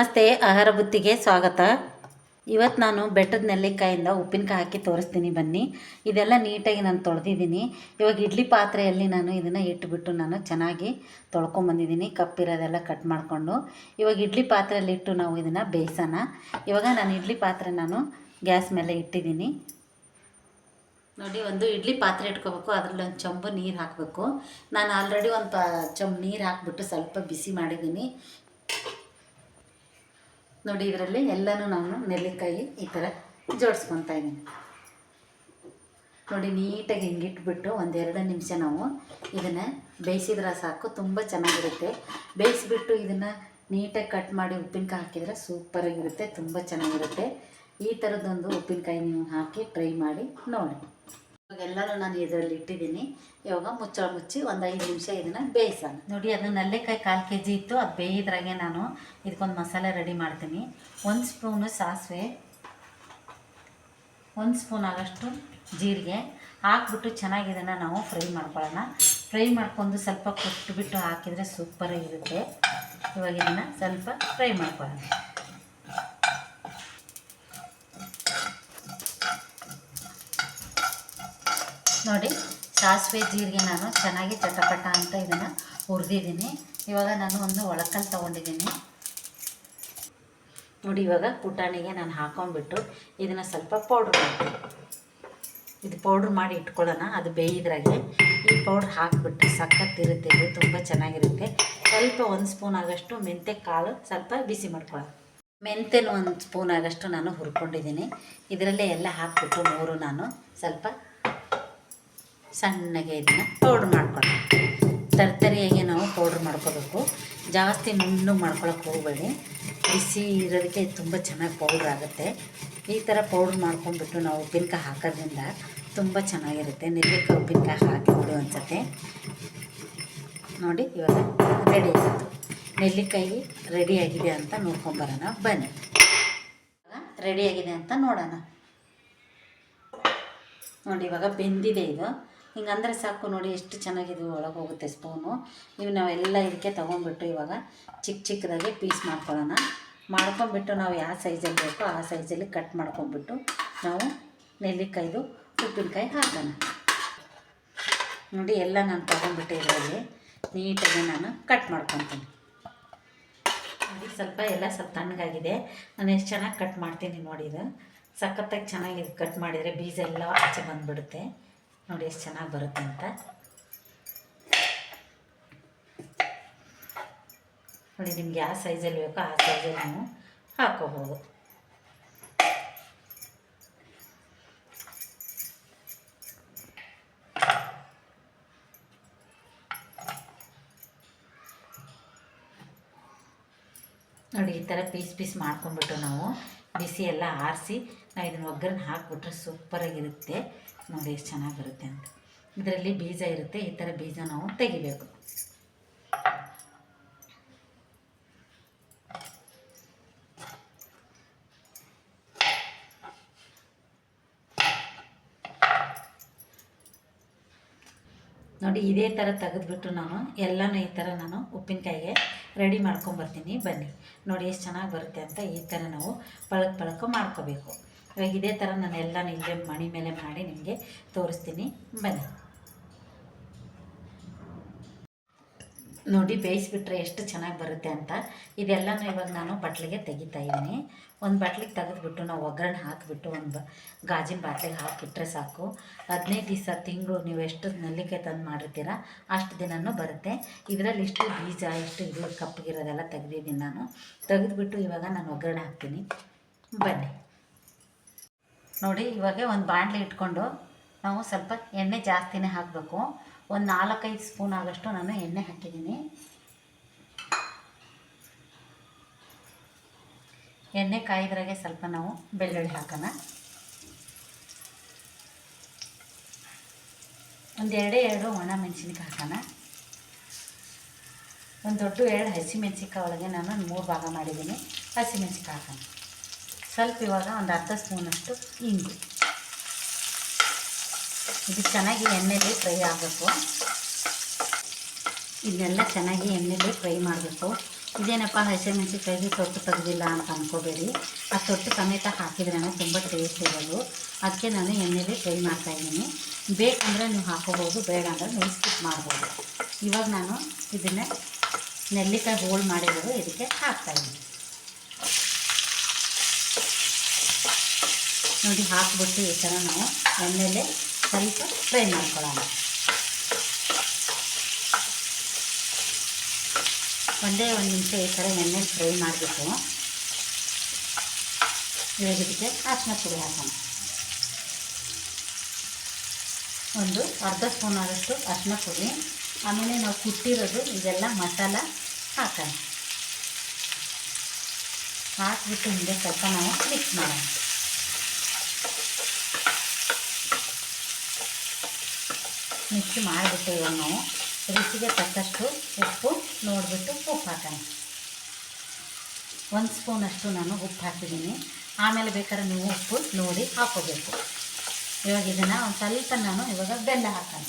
ನಮಸ್ತೆ, ಆಹಾರ ಬುತ್ತಿಗೆ ಸ್ವಾಗತ. ಇವತ್ತು ನಾನು ಬೆಟ್ಟದ ನೆಲ್ಲಿಕಾಯಿಂದ ಉಪ್ಪಿನಕಾಯಿ ಹಾಕಿ ತೋರಿಸ್ತೀನಿ ಬನ್ನಿ. ಇದೆಲ್ಲ ನೀಟಾಗಿ ನಾನು ತೊಳೆದಿದ್ದೀನಿ. ಇವಾಗ ಇಡ್ಲಿ ಪಾತ್ರೆಯಲ್ಲಿ ನಾನು ಇದನ್ನು ಇಟ್ಟುಬಿಟ್ಟು ನಾನು ಚೆನ್ನಾಗಿ ತೊಳ್ಕೊಂಬಂದಿದ್ದೀನಿ. ಕಪ್ಪಿರೋದೆಲ್ಲ ಕಟ್ ಮಾಡಿಕೊಂಡು. ಇವಾಗ ಇಡ್ಲಿ ಪಾತ್ರೆಯಲ್ಲಿ ಇಟ್ಟು ನಾವು ಇದನ್ನು ಬೇಯಿಸೋಣ. ಇವಾಗ ನಾನು ಇಡ್ಲಿ ಪಾತ್ರೆ ನಾನು ಗ್ಯಾಸ್ ಮೇಲೆ ಇಟ್ಟಿದ್ದೀನಿ. ನೋಡಿ, ಒಂದು ಇಡ್ಲಿ ಪಾತ್ರೆ ಇಟ್ಕೋಬೇಕು. ಅದರಲ್ಲಿ ಒಂದು ಚಂಬು ನೀರು ಹಾಕಬೇಕು. ನಾನು ಆಲ್ರೆಡಿ ಒಂದು ಪ ಚೊಂಬು ನೀರು ಹಾಕ್ಬಿಟ್ಟು ಸ್ವಲ್ಪ ಬಿಸಿ ಮಾಡಿದ್ದೀನಿ. ನೋಡಿ ಇದರಲ್ಲಿ ಎಲ್ಲನೂ ನಾನು ನೆಲ್ಲಿಕಾಯಿ ಈ ಥರ ಜೋಡಿಸ್ಕೊತಾ ಇದ್ದೀನಿ. ನೋಡಿ ನೀಟಾಗಿ ಹಿಂಗಿಟ್ಬಿಟ್ಟು ಒಂದೆರಡು ನಿಮಿಷ ನಾವು ಇದನ್ನು ಬೇಯಿಸಿದ್ರೆ ಸಾಕು, ತುಂಬ ಚೆನ್ನಾಗಿರುತ್ತೆ. ಬೇಯಿಸಿಬಿಟ್ಟು ಇದನ್ನು ನೀಟಾಗಿ ಕಟ್ ಮಾಡಿ ಉಪ್ಪಿನಕಾಯಿ ಹಾಕಿದರೆ ಸೂಪರಾಗಿರುತ್ತೆ, ತುಂಬ ಚೆನ್ನಾಗಿರುತ್ತೆ. ಈ ಥರದ್ದೊಂದು ಉಪ್ಪಿನಕಾಯಿ ನೀವು ಹಾಕಿ ಟ್ರೈ ಮಾಡಿ ನೋಡಿ. ಎಲ್ಲನೂ ನಾನು ಇದರಲ್ಲಿ ಇಟ್ಟಿದ್ದೀನಿ. ಇವಾಗ ಮುಚ್ಚಳ ಮುಚ್ಚಿ ಒಂದು ಐದು ನಿಮಿಷ ಇದನ್ನು ಬೇಯಿಸೋಣ. ನೋಡಿ, ಅದು ನಲ್ಲೆಕಾಯಿ ಕಾಲು ಕೆ ಜಿ ಇತ್ತು. ಅದು ಬೇಯಿದ್ರಾಗೆ ನಾನು ಇದಕ್ಕೊಂದು ಮಸಾಲೆ ರೆಡಿ ಮಾಡ್ತೀನಿ. ಒಂದು ಸ್ಪೂನು ಸಾಸಿವೆ, ಒಂದು ಸ್ಪೂನ್ ಆಗೋಷ್ಟು ಜೀರಿಗೆ. ಹಾಕ್ಬಿಟ್ಟು ಚೆನ್ನಾಗಿ ಇದನ್ನು ನಾವು ಫ್ರೈ ಮಾಡ್ಕೊಳ್ಳೋಣ. ಫ್ರೈ ಮಾಡ್ಕೊಂಡು ಸ್ವಲ್ಪ ಕೊಟ್ಟುಬಿಟ್ಟು ಹಾಕಿದರೆ ಸೂಪರಾಗಿರುತ್ತೆ. ಇವಾಗ ಇದನ್ನು ಸ್ವಲ್ಪ ಫ್ರೈ ಮಾಡ್ಕೊಳ್ಳೋಣ. ನೋಡಿ, ಸಾಸಿವೆ ಜೀರಿಗೆ ನಾನು ಚೆನ್ನಾಗಿ ಚಟಪಟ ಅಂತ ಇದನ್ನು ಹುರಿದಿದ್ದೀನಿ. ಇವಾಗ ನಾನು ಒಂದು ಒಳಕಲ್ಲಿ ತೊಗೊಂಡಿದ್ದೀನಿ. ನೋಡಿ, ಇವಾಗ ಪುಟಾಣಿಗೆ ನಾನು ಹಾಕೊಂಡ್ಬಿಟ್ಟು ಇದನ್ನು ಸ್ವಲ್ಪ ಪೌಡ್ರ್ ಮಾಡ್ತೀನಿ ಇದು ಪೌಡ್ರ್ ಮಾಡಿ ಇಟ್ಕೊಳ್ಳೋಣ, ಅದು ಬೇಯಿದ್ರಾಗೆ. ಈ ಪೌಡ್ರ್ ಹಾಕಿಬಿಟ್ಟು ಸಖತ್ತಿರುತ್ತೆ ಇದು ತುಂಬ ಚೆನ್ನಾಗಿರುತ್ತೆ. ಸ್ವಲ್ಪ ಒಂದು ಸ್ಪೂನ್ ಆಗೋಷ್ಟು ಮೆಂತ್ಯ ಕಾಳು ಸ್ವಲ್ಪ ಬಿಸಿ ಮಾಡ್ಕೊಳ್ಳೋಣ. ಮೆಂತ್ಯನ ಒಂದು ಸ್ಪೂನ್ ಆಗಷ್ಟು ನಾನು ಹುರ್ಕೊಂಡಿದ್ದೀನಿ. ಇದರಲ್ಲೇ ಎಲ್ಲ ಹಾಕಿಬಿಟ್ಟು ಮೂರು ನಾನು ಸ್ವಲ್ಪ ಸಣ್ಣಗೆ ಇದನ್ನು ಪೌಡ್ರ್ ಮಾಡ್ಕೊಳ್ಳೋಣ ತರ್ತರಿಯಾಗಿ ನಾವು ಪೌಡ್ರ್ ಮಾಡ್ಕೋಬೇಕು. ಜಾಸ್ತಿ ನುಣ್ಣು ಮಾಡ್ಕೊಳಕ್ಕೆ ಹೋಗಬೇಡಿ. ಬಿಸಿ ಇರೋದಕ್ಕೆ ತುಂಬ ಚೆನ್ನಾಗಿ ಪೌಡ್ರ್ ಆಗುತ್ತೆ. ಈ ಥರ ಪೌಡ್ರ್ ಮಾಡ್ಕೊಂಡ್ಬಿಟ್ಟು ನಾವು ಉಪ್ಪಿನಕಾಯಿ ಹಾಕೋದ್ರಿಂದ ತುಂಬ ಚೆನ್ನಾಗಿರುತ್ತೆ. ನೆಲ್ಲಿಕಾಯಿ ಉಪ್ಪಿನಕಾಯಿ ಹಾಕಿ ಬಿಡು ಅನ್ಸುತ್ತೆ. ನೋಡಿ, ಇವಾಗ ರೆಡಿ ಆಯಿತು. ನೆಲ್ಲಿಕಾಯಿ ರೆಡಿಯಾಗಿದೆ ಅಂತ ನೋಡ್ಕೊಂಬರೋಣ. ಬನ್ನಿ. ರೆಡಿಯಾಗಿದೆ ಅಂತ ನೋಡೋಣ. ನೋಡಿ, ಇವಾಗ ಬೆಂದಿದೆ ಇದು. ಹಿಂಗಂದ್ರೆ ಸಾಕು ನೋಡಿ ಎಷ್ಟು ಚೆನ್ನಾಗಿದೆ ಒಳಗೆ ಹೋಗುತ್ತೆ ಸ್ಪೂನು ಇವು ನಾವೆಲ್ಲ ಇದಕ್ಕೆ ತೊಗೊಂಡ್ಬಿಟ್ಟು ಇವಾಗ ಚಿಕ್ಕ ಚಿಕ್ಕದಾಗಿ ಪೀಸ್ ಮಾಡ್ಕೊಳ್ಳೋಣ. ಮಾಡ್ಕೊಂಬಿಟ್ಟು ನಾವು ಯಾವ ಸೈಜಲ್ಲಿ ಬೇಕೋ ಆ ಸೈಜಲ್ಲಿ ಕಟ್ ಮಾಡ್ಕೊಂಬಿಟ್ಟು ನಾವು ನೆಲ್ಲಿಕಾಯ್ದು ಉಪ್ಪಿನಕಾಯಿ ಹಾಕೋಣ. ನೋಡಿ ಎಲ್ಲ ನಾನು ತೊಗೊಂಡ್ಬಿಟ್ಟು ಇದರಲ್ಲಿ ನೀಟಾಗಿ ನಾನು ಕಟ್ ಮಾಡ್ಕೊತೀನಿ. ನೋಡಿ ಸ್ವಲ್ಪ ಎಲ್ಲ ಸ್ವಲ್ಪ ತಣ್ಣಗಾಗಿದೆ. ನಾನು ಎಷ್ಟು ಚೆನ್ನಾಗಿ ಕಟ್ ಮಾಡ್ತೀನಿ ನೋಡಿ ಇದು. ಸಖತ್ತಾಗಿ ಚೆನ್ನಾಗಿ ಕಟ್ ಮಾಡಿದರೆ ಬೀಜ ಎಲ್ಲ ಆಚೆ ಬಂದುಬಿಡುತ್ತೆ. ನೋಡಿ ಎಷ್ಟು ಚೆನ್ನಾಗಿ ಬರುತ್ತೆ ಅಂತ. ನೋಡಿ ನಿಮ್ಗೆ ಯಾವ ಸೈಜಲ್ಲಿ ಬೇಕೋ ಆ ಸೈಜಲ್ಲಿ ನೀವು ಹಾಕೋಬೋದು. ನೋಡಿ ಈ ಥರ ಪೀಸ್ ಪೀಸ್ ಮಾಡ್ಕೊಂಡ್ಬಿಟ್ಟು ನಾವು ಬಿಸಿ ಎಲ್ಲ ಆರಿಸಿ ನಾವು ಇದನ್ನು ಒಗ್ಗರಣೆ ಹಾಕಿಬಿಟ್ರೆ ಸೂಪರಾಗಿರುತ್ತೆ. ನೋಡಿ ಎಷ್ಟು ಚೆನ್ನಾಗಿ ಬರುತ್ತೆ ಅಂತ. ಇದರಲ್ಲಿ ಬೀಜ ಇರುತ್ತೆ, ಈ ಥರ ಬೀಜ ನಾವು ತೆಗಿಬೇಕು. ನೋಡಿ ಇದೇ ಥರ ತೆಗೆದ್ಬಿಟ್ಟು ನಾನು ಎಲ್ಲನೂ ಈ ಥರ ನಾನು ಉಪ್ಪಿನಕಾಯಿಗೆ ರೆಡಿ ಮಾಡ್ಕೊಂಬರ್ತೀನಿ. ಬನ್ನಿ. ನೋಡಿ ಎಷ್ಟು ಚೆನ್ನಾಗಿ ಬರುತ್ತೆ ಅಂತ ಈ ಥರ ನಾವು ಪಳಕ್ ಪಳಕ ಮಾಡ್ಕೋಬೇಕು. ಇವಾಗ ಇದೇ ಥರ ನಾನು ಎಲ್ಲ ಇಲ್ಲೇ ಮಣಿ ಮೇಲೆ ಮಾಡಿ ನಿಮಗೆ ತೋರಿಸ್ತೀನಿ. ಬನ್ನಿ. ನೋಡಿ ಬೇಯಿಸ್ಬಿಟ್ರೆ ಎಷ್ಟು ಚೆನ್ನಾಗಿ ಬರುತ್ತೆ ಅಂತ. ಇದೆಲ್ಲನೂ ಇವಾಗ ನಾನು ಬಟ್ಲಿಗೆ ತೆಗಿತಾ ಇದ್ದೀನಿ. ಒಂದು ಬಟ್ಲಿಗೆ ತೆಗೆದುಬಿಟ್ಟು ನಾವು ಒಗ್ಗರಣೆ ಹಾಕಿಬಿಟ್ಟು ಒಂದು ಗಾಜಿನ ಬಾಟ್ಲಿಗೆ ಹಾಕಿಬಿಟ್ರೆ ಸಾಕು. ಹದಿನೈದು ದಿವಸ, ತಿಂಗಳು ನೀವು ಎಷ್ಟು ನೆಲ್ಲಿಕಾಯಿ ತಂದು ಮಾಡಿರ್ತೀರ ಅಷ್ಟು ದಿನವೂ ಬರುತ್ತೆ. ಇದರಲ್ಲಿ ಇಷ್ಟು ಬೀಜ, ಇಷ್ಟು ಇದು ಕಪ್ಪಗಿರೋದೆಲ್ಲ ತೆಗೆದಿದ್ದೀನಿ ನಾನು. ತೆಗೆದುಬಿಟ್ಟು ಇವಾಗ ನಾನು ಒಗ್ಗರಣೆ ಹಾಕ್ತೀನಿ. ಬನ್ನಿ. ನೋಡಿ ಇವಾಗ ಒಂದು ಬಾಣಲೆ ಇಟ್ಕೊಂಡು ನಾವು ಸ್ವಲ್ಪ ಎಣ್ಣೆ ಜಾಸ್ತಿನೇ ಹಾಕಬೇಕು. ಒಂದು ನಾಲ್ಕೈದು ಸ್ಪೂನ್ ಆಗೋಷ್ಟು ನಾನು ಎಣ್ಣೆ ಹಾಕಿದ್ದೀನಿ. ಎಣ್ಣೆ ಕಾಯಿದ್ರಾಗೆ ಸ್ವಲ್ಪ ನಾವು ಬೆಳ್ಳುಳ್ಳಿ ಹಾಕೋಣ. ಒಂದು ಎರಡೇ ಎರಡು ಒಣ ಮೆಣಸಿನ್ಕಾಯಿ ಹಾಕೋಣ. ಒಂದು ದೊಡ್ಡ ಎರಡು ಹಸಿಮೆಣ್ಸಿನ್ಕಾಯಿ ಒಳಗೆ ನಾನು ಮೂರು ಭಾಗ ಮಾಡಿದ್ದೀನಿ. ಹಸಿಮೆಣ್ಸಿನ್ಕಾಯಿ ಹಾಕೋಣ. ಸ್ವಲ್ಪ ಇವಾಗ ಒಂದು ಅರ್ಧ ಸ್ಪೂನಷ್ಟು ಇಂಗು. ಇದು ಚೆನ್ನಾಗಿ ಎಣ್ಣೆಲಿ ಫ್ರೈ ಆಗಬೇಕು. ಇದನ್ನೆಲ್ಲ ಚೆನ್ನಾಗಿ ಎಣ್ಣೆಲಿ ಫ್ರೈ ಮಾಡಬೇಕು. ಇದೇನಪ್ಪ ಹಸಿಮೆಣಸಿನ್ಕಾಯಿಗೆ ತೊಟ್ಟು ತೆಗೆದಿಲ್ಲ ಅಂತ ಅಂದ್ಕೋಬೇಡಿ ಆ ತೊಟ್ಟು ಸಮೇತ ಹಾಕಿದ್ರೇ ತುಂಬ ಟೇಸ್ಟ್ ಇರೋದು. ಅದಕ್ಕೆ ನಾನು ಎಣ್ಣೆಲಿ ಫ್ರೈ ಮಾಡ್ತಾಯಿದ್ದೀನಿ ಬೇಕಂದರೆ ನೀವು ಹಾಕೋಬೋದು ಬೇಡ ಅಂದರೆ ನೀವು ಸ್ಕಿಪ್ ಮಾಡ್ಬೋದು. ಇವಾಗ ನಾನು ಇದನ್ನು ನೆಲ್ಲಿಕಾಯಿ ಹೋಳು ಮಾಡಿರೋದು ಇದಕ್ಕೆ ಹಾಕ್ತಾಯಿದ್ದೀನಿ ನೋಡಿ, ಹಾಕ್ಬಿಟ್ಟು ಈ ಥರ ನಾವು ಎಣ್ಣೆಲೆ ಸ್ವಲ್ಪ ಫ್ರೈ ಮಾಡ್ಕೊಳ್ಳೋಣ. ಒಂದೇ ಒಂದು ನಿಮಿಷ ಈ ಥರ ಎಣ್ಣೆ ಫ್ರೈ ಮಾಡಬೇಕು ಇವಾಗ ಇದಕ್ಕೆ ಪುಡಿ ಹಾಕೋಣ. ಒಂದು ಅರ್ಧ ಸ್ಪೂನ್ ಆದಷ್ಟು ಅರಿಶಿನ ಪುಡಿ, ಆಮೇಲೆ ನಾವು ಕುಟ್ಟಿರೋದು ಇದೆಲ್ಲ ಮಸಾಲ ಹಾಕೋಣ. ಹಾಕಿಬಿಟ್ಟು ಹಿಂದೆ ಸ್ವಲ್ಪ ನಾವು ಮಿಕ್ಸ್ ಮಾಡೋಣ. ಮಿಕ್ಸ್ ಮಾಡಿಬಿಟ್ಟು ಇವಾಗ ನಾವು ರುಚಿಗೆ ತಕ್ಕಷ್ಟು ಉಪ್ಪು ನೋಡಿಬಿಟ್ಟು ಉಪ್ಪು ಹಾಕೋಣ. ಒಂದು ಸ್ಪೂನಷ್ಟು ನಾನು ಉಪ್ಪು ಹಾಕಿದ್ದೀನಿ. ಆಮೇಲೆ ಬೇಕಾದ್ರೆ ನೀವು ಉಪ್ಪು ನೋಡಿ ಹಾಕೋಬೇಕು. ಇವಾಗ ಇದನ್ನು ಒಂದು ಸ್ವಲ್ಪ ನಾನು ಇವಾಗ ಬೆಲ್ಲ ಹಾಕೋಣ.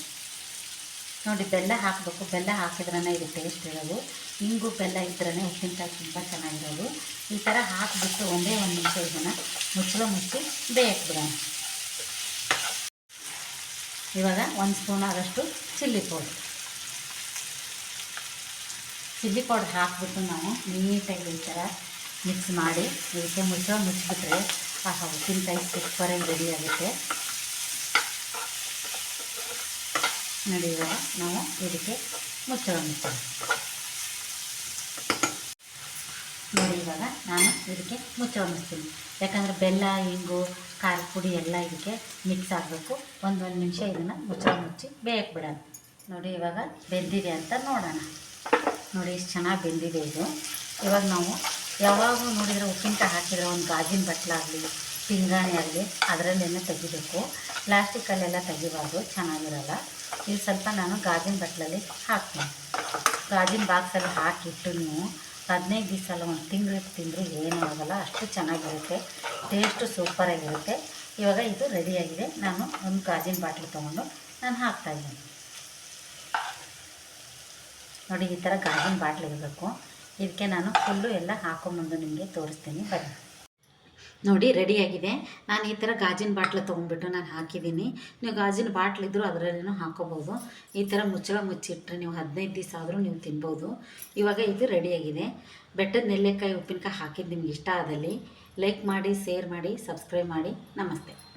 ನೋಡಿ, ಬೆಲ್ಲ ಹಾಕಬೇಕು. ಬೆಲ್ಲ ಹಾಕಿದ್ರೇ ಇದು ಟೇಸ್ಟ್ ಇರೋದು. ಹಿಂಗು ಬೆಲ್ಲ ಇದ್ರೇ ಉಪ್ಪಿನಕಾಯಿ ತುಂಬ ಚೆನ್ನಾಗಿರೋದು. ಈ ಥರ ಹಾಕಿಬಿಟ್ಟು ಒಂದೇ ಒಂದು ನಿಮಿಷ ಇದನ್ನು ಮುಚ್ಚಲು ಮುಚ್ಚಿ ಬೇಯಕ್ಕೆ ಬಿಡೋಣ. ಇವಾಗ ಒಂದು ಸ್ಪೂನ್ ಆದಷ್ಟು ಚಿಲ್ಲಿ ಪೌಡ್ರ್. ಚಿಲ್ಲಿ ಪೌಡ್ರ್ ಹಾಕ್ಬಿಟ್ಟು ನಾವು ನೀಟಾಗಿ ಈ ಥರ ಮಿಕ್ಸ್ ಮಾಡಿ, ಇದಕ್ಕೆ ಮುಚ್ಚೋ ಮುಚ್ಚಿಬಿಟ್ರೆ ಆ ಉಪ್ಪಿನಕಾಯಿ ಸೂಪರಾಗಿ ರೆಡಿ ಆಗುತ್ತೆ. ನೋಡಿ ನಾವು ಇದಕ್ಕೆ ಮುಚ್ಚಳ ಮುಚ್ಚೋಣ ನೋಡಿ ಇವಾಗ ನಾನು ಇದಕ್ಕೆ ಮುಚ್ಚ ಮುಚ್ತೀನಿ ಯಾಕಂದರೆ ಬೆಲ್ಲ, ಇಂಗು, ಖಾರ, ಪುಡಿ ಎಲ್ಲ ಇದಕ್ಕೆ ಮಿಕ್ಸ್ ಆಗಬೇಕು. ಒಂದು ಒಂದು ನಿಮಿಷ ಇದನ್ನು ಮುಚ್ಚ ಮುಚ್ಚಿ ಬೇಯಕ್ಕೆ ಬಿಡೋಣ. ನೋಡಿ, ಇವಾಗ ಬೆಂದಿದೆ ಅಂತ ನೋಡೋಣ. ನೋಡಿ, ಇಷ್ಟು ಚೆನ್ನಾಗಿ ಬೆಂದಿದೆ ಇದು. ಇವಾಗ ನಾವು ಯಾವಾಗೂ ನೋಡಿದರೆ ಉಪ್ಪಿನಕಾಯಿ ಹಾಕಿದರೆ ಒಂದು ಗಾಜಿನ ಬಟ್ಲಾಗಲಿ ಪಿಂಗಾಣಿ ಆಗಲಿ, ಅದರಲ್ಲೇನೆ ತೆಗಿಬೇಕು. ಪ್ಲಾಸ್ಟಿಕ್ಕಲ್ಲೆಲ್ಲ ತೆಗಿಬಾರ್ದು, ಚೆನ್ನಾಗಿರಲ್ಲ. ಇಲ್ಲಿ ಸ್ವಲ್ಪ ನಾನು ಗಾಜಿನ ಬಟ್ಲಲ್ಲಿ ಹಾಕ್ತೀನಿ. ಗಾಜಿನ ಬಾಕ್ಸಲ್ಲಿ ಹಾಕಿಟ್ಟು ಹದಿನೈದು ದಿವಸ ಅಲ್ಲ, ಒಂದು ತಿಂಗಳು ತಿಂದರೂ ಏನೂ ಆಗೋಲ್ಲ, ಅಷ್ಟು ಚೆನ್ನಾಗಿರುತ್ತೆ, ಟೇಸ್ಟು ಸೂಪರಾಗಿರುತ್ತೆ. ಇವಾಗ ಇದು ರೆಡಿಯಾಗಿದೆ. ನಾನು ಒಂದು ಗಾಜಿನ ಬಾಟ್ಲಿ ತೊಗೊಂಡು ನಾನು ಹಾಕ್ತಾಯಿದ್ದೀನಿ ನೋಡಿ, ಈ ಥರ ಗಾಜಿನ ಬಾಟ್ಲಿ ಇರಬೇಕು. ಇದಕ್ಕೆ ನಾನು ಫುಲ್ಲು ಎಲ್ಲ ಹಾಕೊಂಬಂದು ನಿಮಗೆ ತೋರಿಸ್ತೀನಿ. ಬನ್ನಿ. ನೋಡಿ ರೆಡಿಯಾಗಿದೆ ನಾನು ಈ ಥರ ಗಾಜಿನ ಬಾಟ್ಲು ತೊಗೊಂಡ್ಬಿಟ್ಟು ನಾನು ಹಾಕಿದ್ದೀನಿ ನೀವು ಗಾಜಿನ ಬಾಟ್ಲಿದ್ರು ಅದರಲ್ಲೂ ಹಾಕೋಬೋದು ಈ ಥರ ಮುಚ್ಚಳ ಮುಚ್ಚಿಟ್ಟರೆ ನೀವು ಹದಿನೈದು ದಿವಸ ಆದರೂ ನೀವು ತಿನ್ಬೋದು. ಇವಾಗ ಇದು ರೆಡಿಯಾಗಿದೆ ಬೆಟ್ಟದ ನೆಲ್ಲೆಕಾಯಿ ಉಪ್ಪಿನಕಾಯಿ ಹಾಕಿದ್ದು ನಿಮ್ಗೆ ಇಷ್ಟ ಆದಲ್ಲಿ ಲೈಕ್ ಮಾಡಿ ಶೇರ್ ಮಾಡಿ ಸಬ್ಸ್ಕ್ರೈಬ್ ಮಾಡಿ. ನಮಸ್ತೆ.